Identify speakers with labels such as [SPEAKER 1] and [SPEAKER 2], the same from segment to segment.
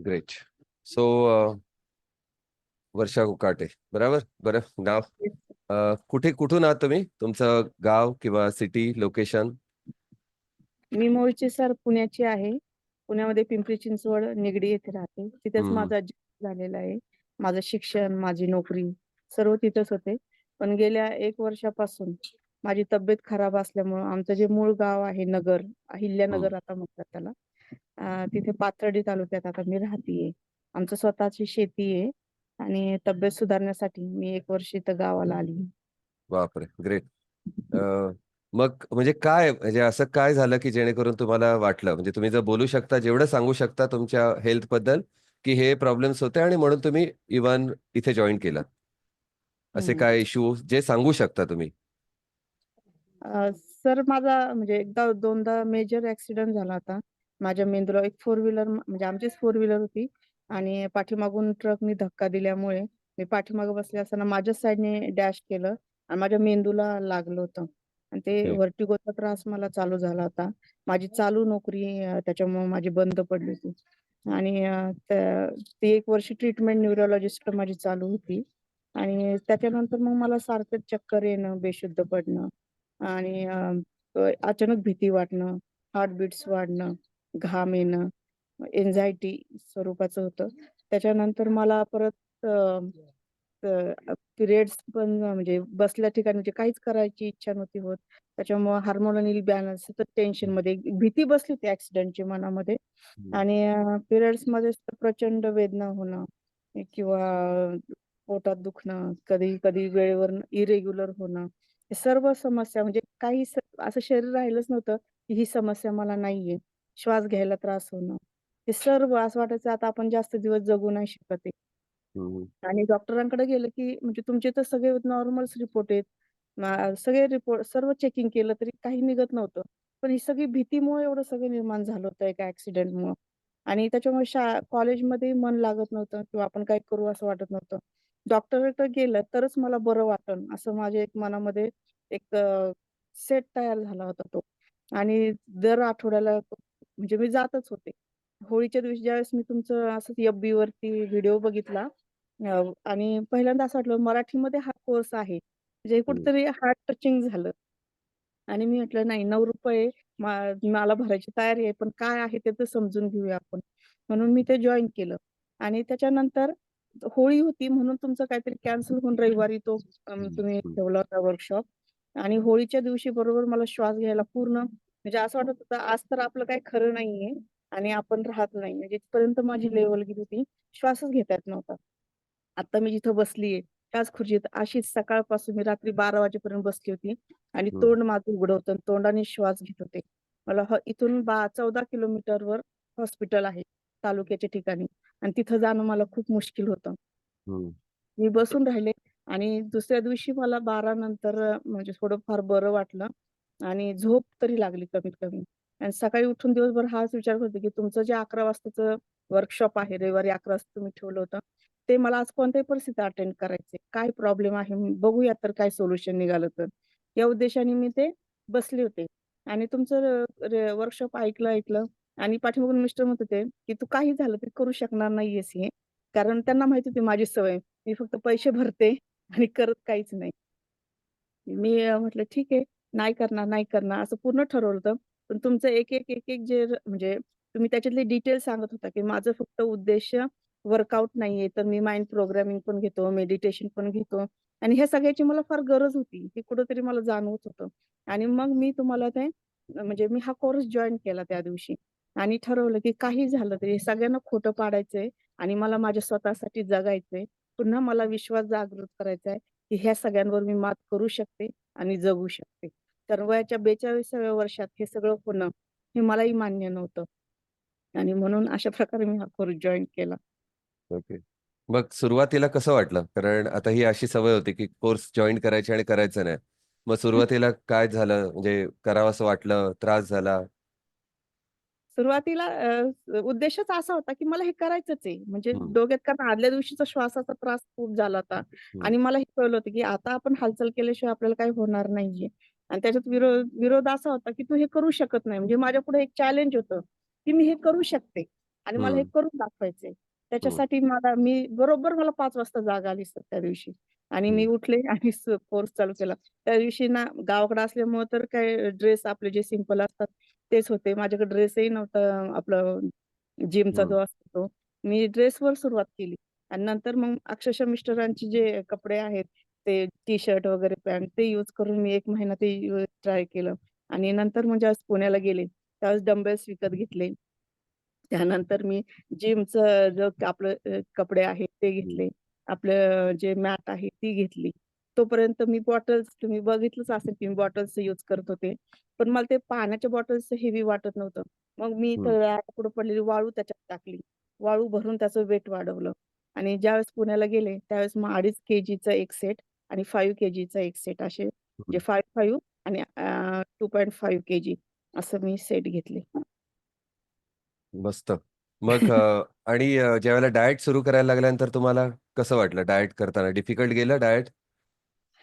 [SPEAKER 1] Great so वर्षा कुकाटे बरोबर? बरं नाव? अ, कुठे कुठून आहात तुम्ही? तुमचं गाव किंवा सिटी लोकेशन
[SPEAKER 2] मी मूळची सर पुण्याची आहे. पुण्यामध्ये पिंपरी चिंचवड निगडी येथे राहते. तिथेच
[SPEAKER 1] हम्म.
[SPEAKER 2] माझा जन्म झालेला आहे. माझं शिक्षण माझी नोकरी सर्व तिथंच होते. पण गेल्या एक वर्षापासून माझी तब्येत खराब असल्यामुळं आमचं जे मूळ गाव आहे नगर अहिल्यानगर आता म्हणतात त्याला तिथे पाथर्डी तालुक्यात आता मी राहतीये. आमचं स्वतःची शेती आहे आणि तब्येत सुधारण्यासाठी मी एक वर्ष इथं गावाला आली.
[SPEAKER 1] बापरे! ग्रेट. मग म्हणजे काय म्हणजे असं काय झालं की जेणेकरून तुम्हाला वाटलं? म्हणजे तुम्ही जर बोलू शकता जेवढं सांगू शकता तुमच्या हेल्थबद्दल की हे प्रॉब्लेम्स होते आणि म्हणून तुम्ही इव्हन इथे जॉईन केलं? असे. काय इश्यू जे सांगू शकता तुम्ही?
[SPEAKER 2] सर माझा म्हणजे एकदा दोनदा मेजर ऍक्सिडेंट झाला होता. माझ्या मेंदूला एक फोर व्हीलर म्हणजे आमचीच फोर व्हीलर होती. आणि पाठीमागून ट्रकनी धक्का दिल्यामुळे मी पाठीमागे बसले असताना माझ्याच साईडने डॅश केलं आणि माझ्या मेंदूला लागलं होतं. आणि ते. व्हर्टिगोचा त्रास मला चालू झाला होता. माझी चालू नोकरी त्याच्यामुळे माझी बंद पडली होती. आणि ती एक वर्ष ट्रीटमेंट न्यूरोलॉजिस्ट माझी चालू होती. आणि त्याच्यानंतर मग मला सारखं चक्कर येणं बेशुद्ध पडणं आणि अचानक भीती वाटणं हार्टबीट्स वाढणं. घाम येणं एन्झायटी स्वरूपाचं होतं. त्याच्यानंतर मला परत पिरियड्स पण म्हणजे बसल्या ठिकाणी म्हणजे काहीच करायची इच्छा नव्हती होत. त्याच्यामुळे हार्मोनल सतत टेन्शनमध्ये भीती बसली होती ऍक्सिडेंटची मनामध्ये. आणि पिरियड्समध्ये प्रचंड वेदना होणं किंवा पोटात दुखणं कधी कधी वेळेवर इरेग्युलर होणं सर्व समस्या म्हणजे काही असं शरीर राहिलंच नव्हतं की ही समस्या मला नाहीये. श्वास घ्यायला त्रास होणं. हे सर्व असं वाटायचं आता आपण जास्त दिवस जगू नाही शकत आहे.
[SPEAKER 1] हम्म.
[SPEAKER 2] आणि डॉक्टरांकडे गेलं की म्हणजे तुमचे तर सगळे नॉर्मल्स रिपोर्ट आहेत. सगळे रिपोर्ट सर्व चेकिंग केलं तरी काही निघत नव्हतं. पण ही सगळी भीतीमुळे एवढं सगळं निर्माण झालं होतं एका ऍक्सिडेंटमुळे आणि त्याच्यामुळे शा कॉलेजमध्ये मन लागत नव्हतं किंवा आपण काय करू असं वाटत नव्हतं. डॉक्टरकडे गेलं तरच मला बरं वाटन असं माझ्या एक मनामध्ये एक सेट तयार झाला होता तो. आणि दर आठवड्याला म्हणजे मी जातच होते. होळीच्या दिवशी ज्यावेळेस मी तुमचं असंच FB वरती व्हिडिओ बघितला अ, आणि पहिल्यांदा असं वाटलं मराठीमध्ये हा कोर्स आहे. म्हणजे हे कुठेतरी हार्ट टचिंग झालं. आणि मी म्हटलं नाही नऊ रुपये मा- मला भरायची तयारी आहे पण काय आहे ते तर समजून घेऊया आपण. म्हणून मी ते जॉईन केलं. आणि त्याच्यानंतर होळी होती म्हणून तुमचं काहीतरी कॅन्सल होऊन रविवारी तो तुम्ही. ठेवला होता वर्कशॉप आणि होळीच्या दिवशी बरोबर मला श्वास घ्यायला पूर्ण म्हणजे असं वाटत होतं आज तर आपलं काही खरं नाहीये आणि आपण राहत नाही. म्हणजे इथपर्यंत माझी लेवल गेली होती श्वासच घेता येत नव्हता. आता मी जिथं बसलीये त्याच खुर्चीत अशीच सकाळपासून मी रात्री बारा वाजेपर्यंत बसली होती आणि. तोंड माझं उघडं होतं तोंडाने श्वास घेत होते. मला ह- इथून बा चौदा किलोमीटरवर हॉस्पिटल आहे तालुक्याच्या ठिकाणी आणि तिथं जाणं मला खूप मुश्किल होतं. मी बसून राहिले आणि दुसऱ्या दिवशी मला बारा नंतर म्हणजे थोडंफार बरं वाटलं. आणि झोप तरी लागली कमीत कमी आणि सकाळी उठून दिवसभर हाच विचार करते की तुमचं जे अकरा वाजताचं वर्कशॉप आहे रविवारी अकरा वाजता तुम्ही ठेवलं होतं ते मला आज कोणत्याही परिस्थितीत अटेंड करायचे काय प्रॉब्लेम आहे? बघूया तर काय सोल्युशन निघालं तर. या उद्देशाने मी ते बसले होते. आणि तुमचं वर्कशॉप ऐकलं ऐकलं आणि पाठीमागून मिस्टर म्हणत होते की तू काही झालं तरी करू शकणार नाहीयेस हे. कारण त्यांना माहिती होती माझी सवय. मी फक्त पैसे भरते आणि करत काहीच नाही. मी म्हटलं ठीक आहे. नाही करणार नाही करणार असं पूर्ण ठरवलं. होतं पण तुमचं एक एक एक एक जे म्हणजे तुम्ही त्याच्यातले डिटेल सांगत होता की माझं फक्त उद्देश वर्कआउट नाहीये तर मी माइंड प्रोग्रामिंग पण घेतो मेडिटेशन पण घेतो. आणि ह्या सगळ्याची मला फार गरज होती हे कुठंतरी मला जाणवत होतं. आणि मग मी तुम्हाला ते म्हणजे मी हा कोर्स जॉईन केला त्या दिवशी. आणि ठरवलं की काही झालं तरी सगळ्यांना खोटं पाडायचंय आणि मला माझ्या स्वतःसाठी जगायचंय. पुन्हा मला विश्वास जागृत करायचा आहे की ह्या सगळ्यांवर मी मात करू शकते आणि जगू शकते. तर वयाच्या बेचाळीसाव्या वर्षात हे सगळं होणं हे मलाही मान्य नव्हतं. आणि म्हणून अशा प्रकारे मी हा कोर्स जॉईन केला.
[SPEAKER 1] ओके. मग सुरुवातीला कसं वाटलं? कारण आता ही अशी सवय होती की कोर्स जॉईन करायची आणि करायचं नाही. मग सुरुवातीला काय झालं? म्हणजे करावं असं वाटलं? त्रास झाला?
[SPEAKER 2] सुरुवातीला उद्देशच असा होता की मला हे करायचंच आहे. म्हणजे. डोक्यात कारण आदल्या दिवशीचा श्वासाचा त्रास खूप झाला होता. आणि मला हे कळलं होतं की आता आपण हालचाल केल्याशिवाय आपल्याला काही होणार नाहीये. आणि त्याच्यात विरोध विरोध असा होता की तू हे करू शकत नाही म्हणजे माझ्या पुढे एक चॅलेंज होतं की मी हे करू शकते आणि मला हे
[SPEAKER 1] हं.
[SPEAKER 2] करून दाखवायचंय.
[SPEAKER 1] हं.
[SPEAKER 2] त्याच्यासाठी मला मी बरोबर मला 5 वाजता जाग आली सर त्या दिवशी आणि मी
[SPEAKER 1] हं.
[SPEAKER 2] उठले आणि कोर्स चालू केला. त्या दिवशी ना गावाकडे असल्यामुळं तर काय ड्रेस आपले जे सिंपल असतात तेच होते. माझ्याकडे ड्रेसही नव्हता आपलं जिमचा
[SPEAKER 1] हं.
[SPEAKER 2] जो असतो तो. मी ड्रेसवर सुरुवात केली आणि नंतर मग अक्षरशः मिस्टरांचे जे कपडे आहेत ते टी-शर्ट वगैरे पॅन्ट ते यूज करून मी 1 महिना ते ट्राय केलं आणि नंतर मग ज्यावेळेस पुण्याला गेले, त्यावेळेस डंबेल्स विकत घेतले. त्यानंतर मी जिमचं जो आपलं कपडे आहेत ते. घेतले. आपलं जे मॅट आहे ती घेतली. तोपर्यंत मी बॉटल्स तुम्ही बघितलंच असेल की मी बॉटल्स यूज करत होते. पण मला ते पाण्याच्या बॉटल्स हेवी वाटत नव्हतं. मग मी. तळ्यापुढं पडलेली वाळू त्याच्यात टाकली. वाळू भरून त्याचं वेट वाढवलं आणि ज्यावेळेस पुण्याला गेले त्यावेळेस मग 2.5 केजीचा 1 सेट आणि 5 केजीचा 1 सेट असे
[SPEAKER 1] हं.
[SPEAKER 2] जे 5-5 आणि अ, 2.5 केजी असं मी सेट घेतले.
[SPEAKER 1] मस्त. मग आणि ज्यावेळेला डायट सुरू करायला लागल्यानंतर तुम्हाला कसं वाटलं डायट करताना? डिफिकल्ट गेलं डायट?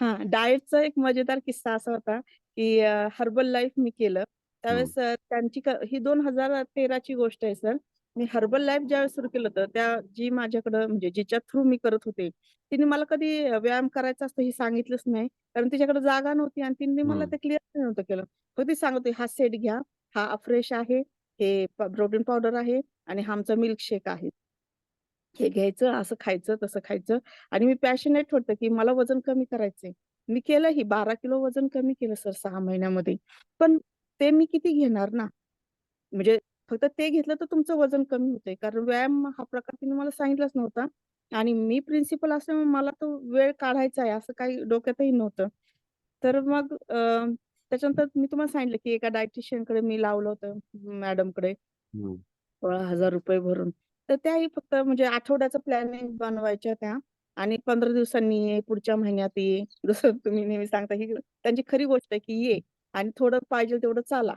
[SPEAKER 2] हां, डायटचा एक मजेदार किस्सा असा होता, की हर्बल लाईफ मी केलं. त्यावेळेस त्यांची क ही 2013 ची गोष्ट आहे सर. मी हर्बल लाईफ ज्यावेळेस सुरू केलं होतं, त्या जी माझ्याकडं म्हणजे जिच्या थ्रू मी करत होते, तिने मला कधी व्यायाम करायचा असतं हे सांगितलंच नाही. कारण तिच्याकडे जागा नव्हती आणि तिने मला. ते क्लिअर नव्हतं केलं. फक्त ती सांगत होती, "हा सेट घ्या, हा फ्रेश आहे, हे प्रोटीन पावडर आहे आणि हा आमचा मिल्कशेक आहे." हे घ्यायचं, असं खायचं, तसं खायचं आणि मी पॅशनेट होते, की मला वजन कमी करायचंय. मी केलं ही 12 किलो वजन कमी केलं सर 6 महिन्यामध्ये. पण ते मी किती घेणार ना? म्हणजे फक्त ते घेतलं तर तुमचं वजन कमी होतंय. कारण व्यायाम हा प्रकार तिने मला सांगितलाच नव्हता आणि मी प्रिन्सिपल असल्यामुळे मला तो वेळ काढायचा आहे असं काही डोक्यातही नव्हतं. तर मग अ, त्याच्यानंतर मी तुम्हाला सांगितलं, की एका डायटिशियनकडे मी लावलं होतं मॅडमकडे.
[SPEAKER 1] हं.
[SPEAKER 2] सोळा हजार रुपये भरून. तर त्याही फक्त म्हणजे आठवड्याचं प्लॅनिंग बनवायच्या त्या आणि 15 दिवसांनी ये, पुढच्या महिन्यात ये. जसं तुम्ही नेहमी सांगता ही त्यांची खरी गोष्ट आहे, की ये आणि थोडं पाहिजे तेवढं चाला.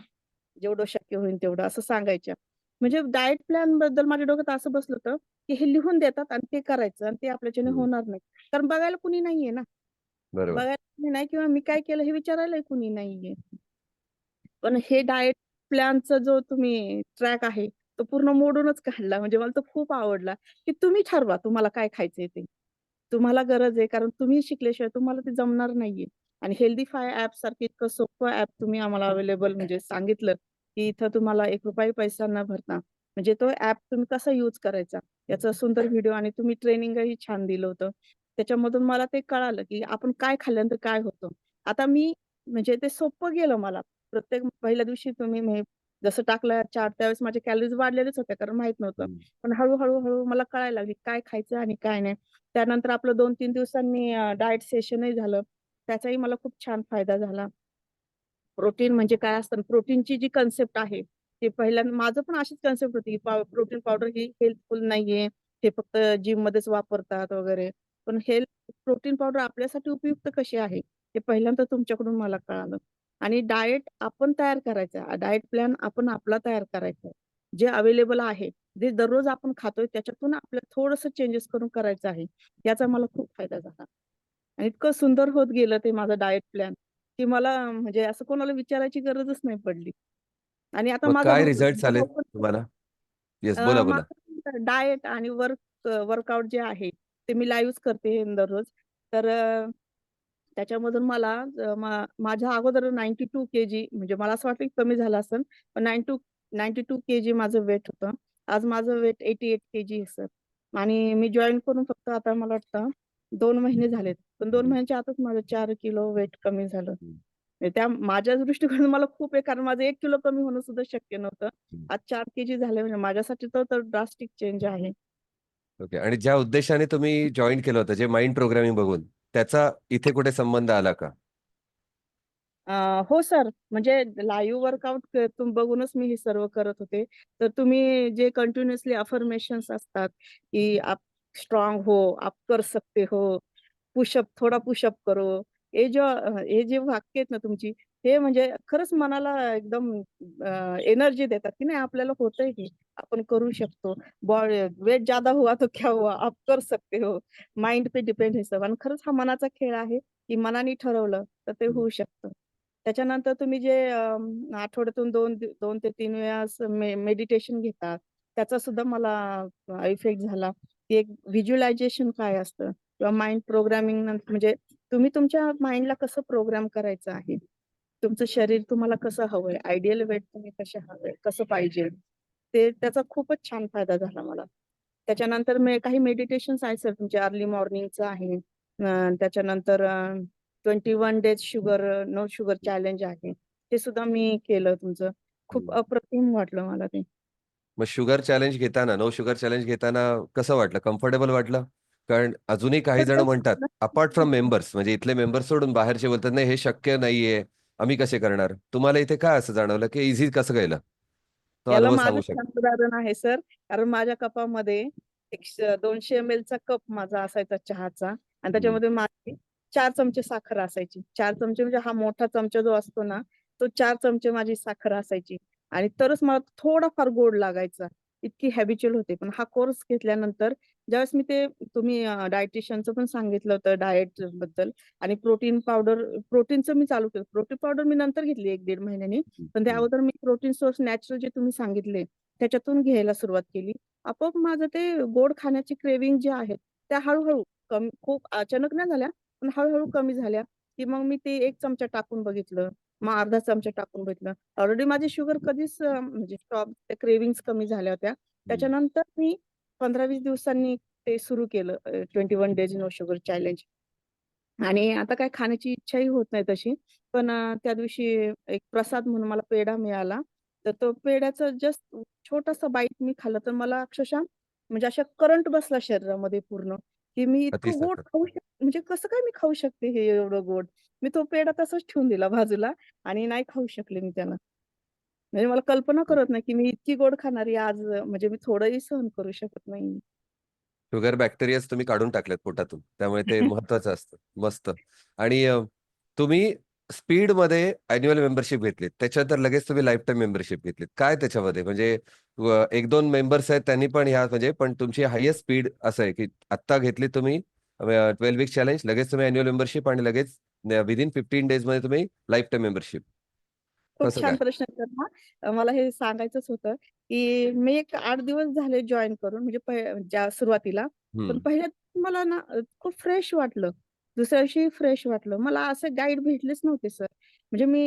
[SPEAKER 2] जेवढं शक्य होईल तेवढं असं सांगायच्या. म्हणजे डाएट प्लॅनबद्दल माझ्या डोक्यात असं बसलं होतं, की हे लिहून देतात आणि ते करायचं आणि ते आपल्याच्याने. होणार नाही. कारण बघायला कुणी नाहीये ना. बघायला कुणी नाही किंवा मी काय केलं हे विचारायलाही कुणी नाहीये. पण हे डाएट प्लॅनचा जो तुम्ही ट्रॅक आहे, तो पूर्ण मोडूनच काढला. म्हणजे मला तो खूप आवडला, की तुम्ही ठरवा तुम्हाला काय खायचंय ते. तुम्हाला गरज आहे कारण तुम्ही शिकल्याशिवाय तुम्हाला ते जमणार नाहीये. आणि हेल्थीफाय ॲपसारखं इतकं सोपं ॲप तुम्ही आम्हाला अवेलेबल म्हणजे सांगितलं, की इथं तुम्हाला ₹1 पैसा न भरता म्हणजे तो ॲप तुम्ही कसा यूज करायचा याचा सुंदर व्हिडिओ आणि तुम्ही ट्रेनिंगही छान दिलं होतं. त्याच्यामधून मला ते कळालं, की आपण काय खाल्ल्यानंतर काय होतं. आता मी म्हणजे ते सोपं गेलं मला. प्रत्येक पहिल्या दिवशी तुम्ही मी जसं टाकलं चार्ट त्यावेळेस माझ्या कॅलरीज वाढलेल्याच होत्या कारण माहीत नव्हतं. पण हळू-हळू, हळू मला कळायला लागली काय खायचं आणि काय नाही. त्यानंतर आपलं 2-3 दिवसांनी अ, डाएट सेशनही झालं. त्याचाही मला खूप छान फायदा झाला. प्रोटीन म्हणजे काय असतं प्रोटीनची जी कन्सेप्ट आहे, ते पहिल्यांदा माझं पण अशीच कन्सेप्ट होती, प्रोटीन पावडर ही हेल्पफुल नाहीये. हे फक्त जिममध्येच वापरतात वगैरे. पण हेल्थ प्रोटीन पावडर आपल्यासाठी उपयुक्त कशी आहे, हे पहिल्यांदा तुमच्याकडून मला कळालं. आणि डाएट आपण तयार करायचा. डाएट प्लॅन आपण आपला तयार करायचा जे अवेलेबल आहे, जे दररोज आपण खातोय त्याच्यातून आपल्याला थोडंसं चेंजेस करून करायचं आहे. याचा मला खूप फायदा झाला. आणि इतकं सुंदर होत गेलं ते माझं डाएट प्लॅन, की मला म्हणजे असं कोणाला विचारायची गरजच नाही पडली. आणि आता
[SPEAKER 1] मग
[SPEAKER 2] माझा
[SPEAKER 1] काय
[SPEAKER 2] भाऊ पण
[SPEAKER 1] तुम्हाला? येस, बोला, बोला.
[SPEAKER 2] डाएट आणि वर्क वर्कआउट जे आहे, ते मी लाईव्हच करते दररोज. तर अ, त्याच्यामधून मला अ, मा माझ्या अगोदर 92 केजी म्हणजे मला असं वाटलं की कमी झालं असेल. पण 92 92 केजी माझं वेट होतं. आज माझं वेट 88 केजी आहे सर. आणि मी जॉइन करून फक्त आता मला वाटतं 2 महिने झालेत. पण 2
[SPEAKER 1] हं.
[SPEAKER 2] महिन्याच्या आतच माझं 4 किलो वेट कमी झालं. म्हणजे त्या माझ्या दृष्टिकोनातून मला खूप आहे कारण माझं 1 किलो कमी होणं सुद्धा शक्य नव्हतं. आज 4 केजी झाले म्हणजे माझ्यासाठी तो तर ड्रास्टिक चेंज आहे.
[SPEAKER 1] ओके. आणि ज्या उद्देशाने तुम्ही जॉइन केलं होतं, जे माइंड प्रोग्रामिंग बघून, त्याचा इथे कुठे संबंध आला का?
[SPEAKER 2] हो सर. म्हणजे लाईव्ह वर्कआउट क बघूनच मी हे सर्व करत होते. तर तुम्ही जे कंटिन्युअसली अफर्मेशन्स असतात, की आप स्ट्रांग हो, आप कर सकते हो, पुशअप थोडा पुशअप करो. हे जे हे जे वाक्य आहेत ना तुमची, हे म्हणजे खरंच मनाला एकदम एनर्जी देतात, की नाही आपल्याला होतंय की आपण करू शकतो. बॉडी वेट ज़्यादा हुआ तो क्या हुआ, आप कर सकते हो. माइंड पे डिपेंड हे सब आणि खरंच हा मनाचा खेळ आहे, की मनाने ठरवलं तर ते होऊ शकतं. त्याच्यानंतर तुम्ही जे आठवड्यातून 2 2 ते तीन वेळा मेडिटेशन घेतात त्याचा सुद्धा मला इफेक्ट झाला. की एक व्हिज्युअलायझेशन काय असतं किंवा माइंड प्रोग्रामिंग म्हणजे तुम्ही तुमच्या माइंडला कसं प्रोग्राम करायचं आहे. तुमचं शरीर तुम्हाला कसं हवंय, आयडियल वेट तुम्ही कसे हवे कसं पाहिजे. ते त्याचा खूपच छान फायदा झाला मला. त्याच्यानंतर मी काही मेडिटेशन्स आहेत सर तुमचे अर्ली मॉर्निंगचं आहे. त्याच्यानंतर अ, 21 days sugar no sugar challenge आहे. ते सुद्धा मी केलं तुमचं. खूप. अप्रतिम वाटलं मला ते.
[SPEAKER 1] मग शुगर चॅलेंज घेताना, नो शुगर चॅलेंज घेताना कसं वाटलं? कम्फर्टेबल वाटलं? कारण अजूनही काही जण म्हणतात, अपार्ट फ्रॉम मेंबर्स म्हणजे इथले मेंबर्स सोडून बाहेरचे बोलतात, "नाही हे शक्य नाहीये. आम्ही कसे करणार?" तुम्हाला इथे काय असं जाणवलं, की ईझी कसं गेलं? तो
[SPEAKER 2] याला
[SPEAKER 1] अनुभव
[SPEAKER 2] माझं
[SPEAKER 1] सांगू शकता.
[SPEAKER 2] छान उदाहरण आहे सर. कारण माझ्या कपामध्ये एक श 200 एम-एलचा कप माझा असायचा चहाचा आणि. त्याच्यामध्ये माझी 4 चमचे साखर असायची. 4 चमचे म्हणजे हा मोठा चमचा जो असतो ना, तो 4 चमचे माझी साखर असायची आणि तरच मला थोडाफार गोड लागायचा. इतकी हॅबिच्युअल होते. पण हा कोर्स घेतल्यानंतर ज्यावेळेस मी ते तुम्ही डायटिशियनचं पण सांगितलं होतं डायटबद्दल आणि प्रोटीन पावडर प्रोटीनचं मी चालू केलं. प्रोटीन पावडर मी नंतर घेतली 1-1.5 महिन्यांनी.
[SPEAKER 1] हं,
[SPEAKER 2] पण त्या. अगोदर मी प्रोटीन सोर्स नॅचरल जे तुम्ही सांगितले, त्याच्यातून घ्यायला सुरुवात केली. आपोआप माझं ते गोड खाण्याची क्रेव्हिंग जे आहेत, त्या हळू-हळू कमी खूप अचानक नाही झाल्या, पण हळू-हळू कमी झाल्या, की मग मी ते 1 चमचा टाकून बघितलं. मग अर्धा चमचा टाकून बघितलं. ऑलरेडी माझी शुगर कधीच म्हणजे स्टॉप त्या क्रेव्हिंग्ज कमी झाल्या होत्या. त्याच्यानंतर मी 15-20 दिवसांनी ते सुरू केलं अ, 21 डेज नो शुगर चॅलेंज. आणि आता काय खाण्याची इच्छाही होत नाही तशी. पण त्या दिवशी एक प्रसाद म्हणून मला पेढा मिळाला. तर तो पेढ्याचा जस्ट छोटासा बाईट मी खाल्लं, तर मला अक्षरशः म्हणजे असा करंट बसला शरीरामध्ये पूर्ण, की मी इतकं गोड
[SPEAKER 1] अतिसाखर.
[SPEAKER 2] खाऊ शक म्हणजे कसं काय मी खाऊ शकते हे एवढं गोड? मी तो पेढा तसाच ठेवून दिला बाजूला आणि नाही खाऊ शकले मी त्याला. म्हणजे मला कल्पना
[SPEAKER 1] हं.
[SPEAKER 2] करत नाही, की मी इतकी गोड खाणारी आज म्हणजे मी थोडंही सहन करू शकत नाही.
[SPEAKER 1] शुगर बॅक्टेरियाज तुम्ही काढून टाकलेत पोटातून. त्यामुळे ते महत्वाचं असतं. मस्त. आणि अ, तुम्ही स्पीडमध्ये अॅन्युअल मेंबरशिप घेतलीत. त्याच्यानंतर लगेच तुम्ही लाईफटाईम मेंबरशिप घेतलीत. काय त्याच्यामध्ये म्हणजे व 1-2 मेंबर्स आहेत त्यांनी पण ह्या म्हणजे पण तुमची हायेस्ट स्पीड असं आहे, की आत्ता घेतली तुम्ही 12 वीक चॅलेंज लगेच तुम्ही अॅन्युअल मेंबरशिप आणि लगेच न विथिन 15 डेजमध्ये तुम्ही लाईफटाईम मेंबरशिप.
[SPEAKER 2] खूप छान? प्रश्न. अ, मला हे सांगायचंच होतं, की मी एक 8 दिवस झाले जॉइन करून म्हणजे सुरुवातीला. पण. पहिल्या दिवशी मला ना खूप फ्रेश वाटलं. दुसऱ्या दिवशी फ्रेश वाटलं. मला असे गाईड भेटलेच नव्हते सर. म्हणजे मी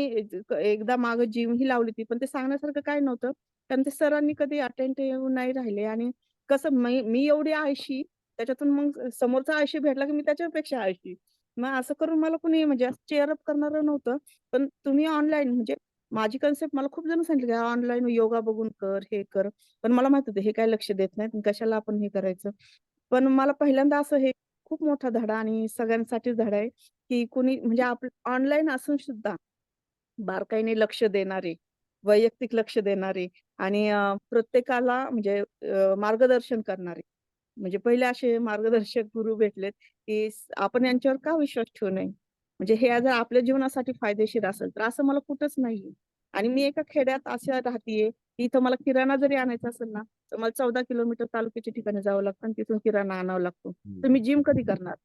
[SPEAKER 2] एकदा माग जिम ही लावली होती, पण ते सांगण्यासारखं काही नव्हतं. कारण ते सरांनी कधी अटेंटिव्ह नाही राहिले आणि कसं मी एवढी आळशी, त्याच्यातून मग समोरचा आळशी भेटला, की मी त्याच्यापेक्षा आळशी. मग असं करून मला कुणी म्हणजे चीअर अप करणार नव्हतं. पण तुम्ही ऑनलाईन म्हणजे माझी कन्सेप्ट मला खूप जण सांगितलं, की ऑनलाईन योगा बघून कर, हे कर. पण मला माहीत होतं हे काय लक्ष देत नाहीत. कशाला आपण हे करायचं. पण मला पहिल्यांदा असं हे खूप मोठा धडा आणि सगळ्यांसाठीच धडा आहे, की कुणी म्हणजे आप ऑनलाईन असून सुद्धा बारकाईने लक्ष देणारे, वैयक्तिक लक्ष देणारे आणि प्रत्येकाला म्हणजे मार्गदर्शन करणारे. म्हणजे पहिले असे मार्गदर्शक गुरु भेटलेत, की आपण यांच्यावर का विश्वास ठेवू नये? म्हणजे हे जर आपल्या जीवनासाठी फायदेशीर असेल, तर असं मला कुठंच नाहीये. आणि मी एका खेड्यात अशा राहतीये, की इथं मला किराणा जरी आणायचा असेल ना, तर मला 14 किलोमीटर तालुक्याच्या ठिकाणी जावं लागतं आणि तिथून किराणा आणावा लागतो. तर. मी जिम कधी करणार?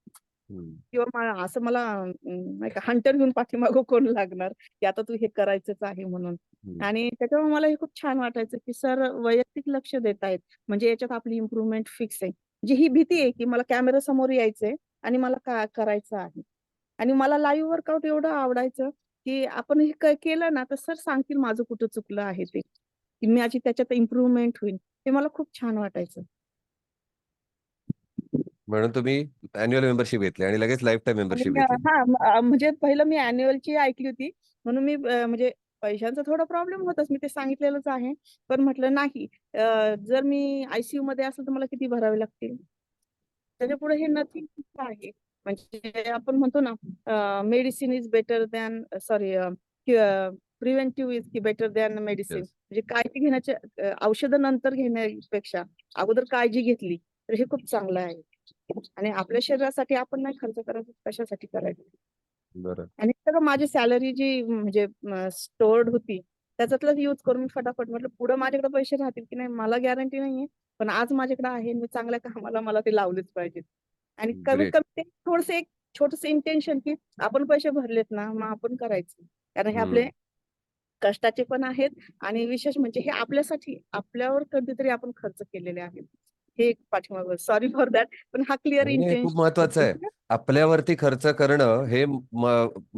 [SPEAKER 2] किंवा मला असं मला नाही का हंटर घेऊन पाठीमागं कोण लागणार, की आता तू हे करायचंच आहे म्हणून. आणि त्याच्यामुळे मला हे खूप छान वाटायचं, की सर वैयक्तिक लक्ष देत आहेत. म्हणजे याच्यात आपली इम्प्रूव्हमेंट फिक्स आहे. म्हणजे ही भीती आहे, की मला कॅमेरासमोर यायचंय आणि मला काय करायचं आहे. आणि मला लाईव्ह वर्कआउट एवढं आवडायचं, की आपण हे केलं ना, तर सर सांगतील माझं कुठं चुकलं आहे ते, की माझी त्याच्यात इम्प्रूव्हमेंट होईल. हे मला खूप छान वाटायचं.
[SPEAKER 1] म्हणून तुम्ही अॅन्युअल मेंबरशिप घेतली आणि लगेच लाईफटाईम
[SPEAKER 2] आणि
[SPEAKER 1] मेंबरशिप घेतली.
[SPEAKER 2] हां, म्हणजे पहिलं मी अॅन्युअलची ऐकली होती. म्हणून मी म्हणजे पैशांचा थोडा प्रॉब्लेम होताच. मी ते सांगितलेलंच आहे. पण म्हटलं नाही जर मी आय-सी-यूमध्ये असेल तर मला किती भरावे लागतील? त्याच्यापुढे हे नथिंग आहे. म्हणजे आपण म्हणतो ना medicine is better than sorry preventive is better than medicine. म्हणजे काळजी घेण्याच्या औषधं नंतर घेण्यापेक्षा अगोदर काळजी घेतली, तर हे खूप चांगलं आहे. आणि आपल्या शरीरासाठी आपण नाही खर्च करायचं, कशासाठी करायचं? आणि सगळं माझी सॅलरी जी म्हणजे स्टोअर्ड होती, त्याच्यातलाच यूज करून मी फटाफट म्हटलं पुढे माझ्याकडे पैसे राहतील की नाही मला गॅरंटी नाहीये. पण आज माझ्याकडे आहे. मी चांगल्या कामाला मला ते लावलेच पाहिजेत. आणि कमीत
[SPEAKER 1] ग्रेट.
[SPEAKER 2] कमी ते थोडंसं एक छोटंसं इंटेन्शन की आपण पैसे भरलेत ना, मग आपण करायचं. कारण हे आपले. कष्टाचे पण आहेत आणि विशेष म्हणजे हे आपल्यासाठी आपल्यावर कधीतरी आपण खर्च केलेले आहेत. हे एक पाठीमागं सॉरी फॉर दॅट पण हा क्लिअर
[SPEAKER 1] नाही, नाही, खूप
[SPEAKER 2] इंटेन्शन
[SPEAKER 1] महत्वाचं आहे. आपल्यावरती खर्च करणं हे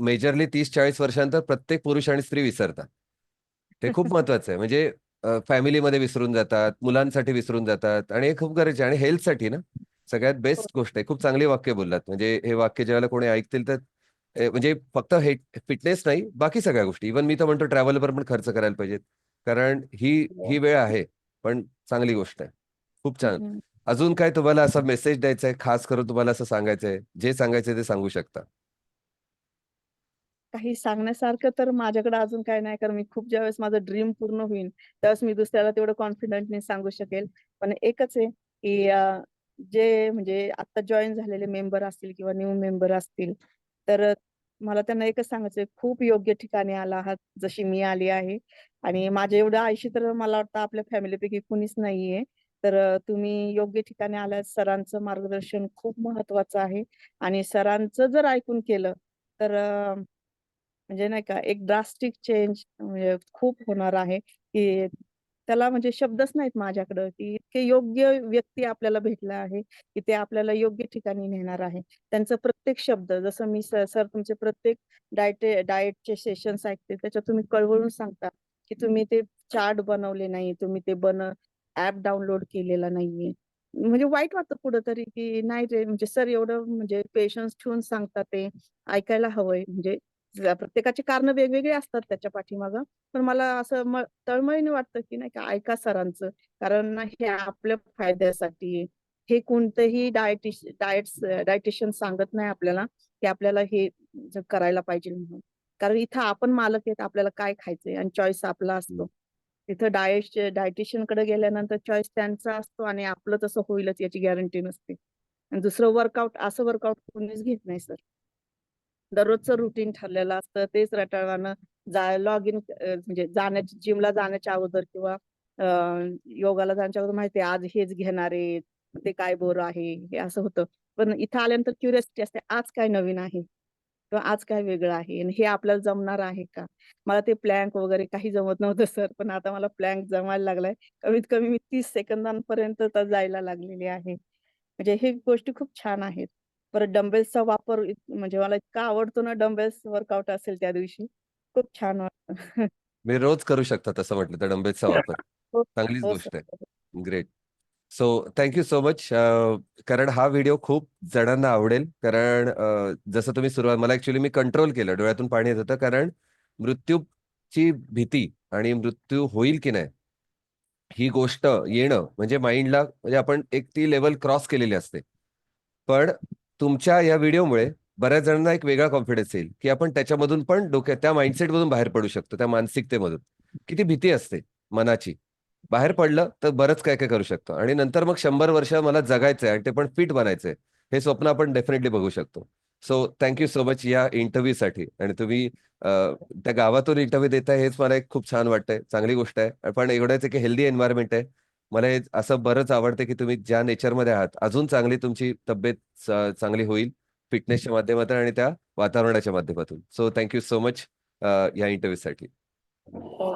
[SPEAKER 1] मेजरली 30-40 वर्षानंतर प्रत्येक पुरुष आणि स्त्री विसरतात. ते खूप महत्वाचं आहे. म्हणजे फॅमिलीमध्ये विसरून जातात, मुलांसाठी विसरून जातात आणि हे खूप गरजेचं आहे आणि हेल्थसाठी ना सगळ्यात
[SPEAKER 2] हो.
[SPEAKER 1] बेस्ट गोष्ट आहे. खूप चांगली वाक्य बोललात. म्हणजे हे वाक्य ज्यावेळेला कोणी ऐकतील तर म्हणजे फक्त हे फिटनेस नाही, बाकी सगळ्या गोष्टी. इव्हन मी तर म्हणतो ट्रॅव्हलवर पण खर्च करायला पाहिजेत. कारण ही
[SPEAKER 2] हो.
[SPEAKER 1] ही वेळ आहे, पण चांगली गोष्ट आहे. खूप छान.
[SPEAKER 2] हं.
[SPEAKER 1] अजून काय तुम्हाला असा मेसेज द्यायचा आहे, खास करून तुम्हाला असं सांगायचं आहे? जे सांगायचंय ते सांगू शकता.
[SPEAKER 2] काही सांगण्यासारखं तर माझ्याकडे अजून काही नाही. कारण मी खूप ज्यावेळेस माझं ड्रीम पूर्ण होईल, त्यावेळेस मी दुसऱ्याला तेवढं कॉन्फिडंटली सांगू शकेल. पण एकच आहे, की जे म्हणजे आता जॉईन झालेले मेंबर असतील किंवा न्यू मेंबर असतील, तर मला त्यांना एकच सांगायचं खूप योग्य ठिकाणी आला आहात, जशी मी आली आहे. आणि माझ्या एवढं आयुष्य तर मला वाटतं आपल्या फॅमिलीपैकी कुणीच नाहीये. तर तुम्ही योग्य ठिकाणी आलात. सरांचं मार्गदर्शन खूप महत्वाचं आहे आणि सरांचं जर ऐकून केलं, तर म्हणजे नाही का एक ड्रास्टिक चेंज म्हणजे खूप होणार आहे, की त्याला म्हणजे शब्दच नाहीत माझ्याकडं, की इतके योग्य व्यक्ती आपल्याला भेटला आहे, की ते आपल्याला योग्य ठिकाणी नेणार आहे. त्यांचं प्रत्येक शब्द जसं मी सर सर तुमचे प्रत्येक डाएट डाएटचे सेशन्स ऐकते, त्याच्यात तुम्ही कळवळून सांगता, की तुम्ही ते चार्ट बनवले नाही, तुम्ही ते बन ऍप डाउनलोड केलेला नाहीये. म्हणजे वाईट वाटतं कुठंतरी की नाही रे म्हणजे सर एवढं म्हणजे पेशन्स ठेवून सांगतात ते, ऐकायला हवंय. म्हणजे प्रत्येकाची कारणं वेगवेगळी असतात त्याच्या पाठीमागं. पण मला असं तळमळीने वाटतं, की नाही का ऐका सरांचं. कारण हे आपल्या फायद्यासाठी हे कोणतंही डायटिश डायट डायटिशियन सांगत नाही आपल्याला, की आपल्याला हे करायला पाहिजे म्हणून. कारण इथं आपण मालक आहेत, आपल्याला काय खायचंय आणि चॉईस आपला असतो. तिथं डायट डायटिशियनकडे गेल्यानंतर चॉईस त्यांचा असतो आणि आपलं तसं होईलच याची गॅरंटी नसते. आणि दुसरं वर्कआउट असं वर्कआउट कोणीच घेत नाही सर. दररोजचं रुटीन ठरलेलं असतं. तेच रटाळवानं जा लॉग इन म्हणजे जाण्याची जिमला जाण्याच्या अगोदर किंवा योगाला जाण्याच्या अगोदर माहिती आज हेच घेणार आहे, ते काय बरं आहे, हे असं होतं. पण इथं आल्यानंतर क्युरिओसिटी असते, आज काय नवीन आहे किंवा आज काय वेगळं आहे आणि हे आपल्याला जमणार आहे का? मला ते प्लॅन्क वगैरे काही जमत नव्हतं सर, पण आता मला प्लॅन्क जमायला लागलाय. कमीत कमी मी तीस सेकंदांपर्यंत तर जायला लागलेली आहे. म्हणजे हे गोष्टी खूप छान आहेत. परत डंबेल्सचा वापर म्हणजे मला इतका आवडतो ना डंबेल्स वर्कआउट असेल त्या दिवशी, खूप छान वाटतं.
[SPEAKER 1] मी रोज करू शकता तसं म्हटलं तर डंबेल्सचा वापर.
[SPEAKER 2] हो,
[SPEAKER 1] चांगलीच
[SPEAKER 2] हो
[SPEAKER 1] गोष्ट
[SPEAKER 2] सर.
[SPEAKER 1] आहे. Great. So thank you so much. कारण हा व्हिडिओ खूप जणांना आवडेल. कारण जसं तुम्ही सुरुवात मला ॲक्चुअली मी कंट्रोल केलं. डोळ्यातून पाणी येत होतं. कारण मृत्यूची भीती आणि मृत्यू होईल की नाही, ही गोष्ट येणं म्हणजे माइंडला म्हणजे आपण एक ती लेव्हल क्रॉस केलेली असते. पण तुमच्या या व्हिडिओमुळे बऱ्याच जणांना एक वेगळा कॉन्फिडन्स येईल, की आपण त्याच्यामधून पण डोक्यात त्या माइंडसेटमधून बाहेर पडू शकतो, त्या मानसिकतेमधून. किती भीती असते मनाची. बाहेर पडलं तर बरंच काय-काय करू शकतो आणि नंतर मग शंभर वर्ष मला जगायचंय आणि ते पण फिट बनायचंय. हे स्वप्न आपण डेफिनेटली बघू शकतो. सो थँक्यू सो मच या इंटरव्ह्यूसाठी आणि तुम्ही त्या गावातून इंटरव्ह्यू देताय हेच मला एक खूप छान वाटतंय. चांगली गोष्ट आहे. पण एवढंच एक की हेल्दी एन्व्हायरमेंट आहे. मला हे असं बरंच आवडतं की तुम्ही ज्या नेचरमध्ये आहात, अजून चांगली तुमची तब्येत चांगली होईल फिटनेसच्या माध्यमातून आणि त्या वातावरणाच्या माध्यमातून. So thank you so much या इंटरव्ह्यूसाठी.
[SPEAKER 2] हो,